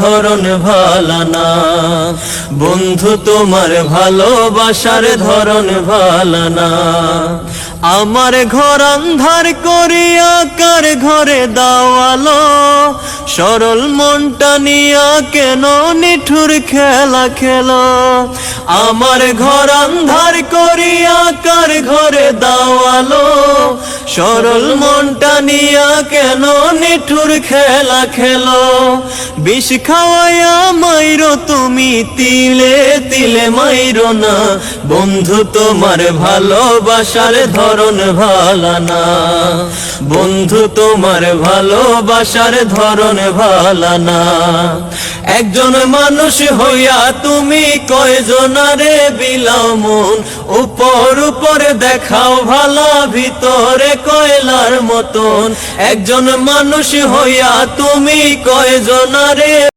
ধরন ভালানা। বন্ধু, তোমার ভালোবাসার ধরন ভালানা। আমার ঘর আন্ধার করিয়া কার ঘরে দাওয়ালো। সরল মনটা নিয়া কেন নিঠুর খেলা খেলো? আমার ঘর আন্ধার করিয়া কার ঘরে দাওয়ালো। সরল মনটা নিয়া কেন নিঠুর খেলা খেলো? বিষ খাওয়াইয়া মাইরো তুমি, তিলে তিলে মাইরো না। বন্ধু তোমার ভালোবাসার ধরন ভালানা বন্ধু তোমার ভালোবাসার ধরন ভালানা একজন মানুষ হইয়া তুমি কয়জনারে বিলাও মন? উপর উপর দেখাও ভালো, ভিতরে কয়লার মতন। একজন মানুষ হইয়া তুমি কয়জনারে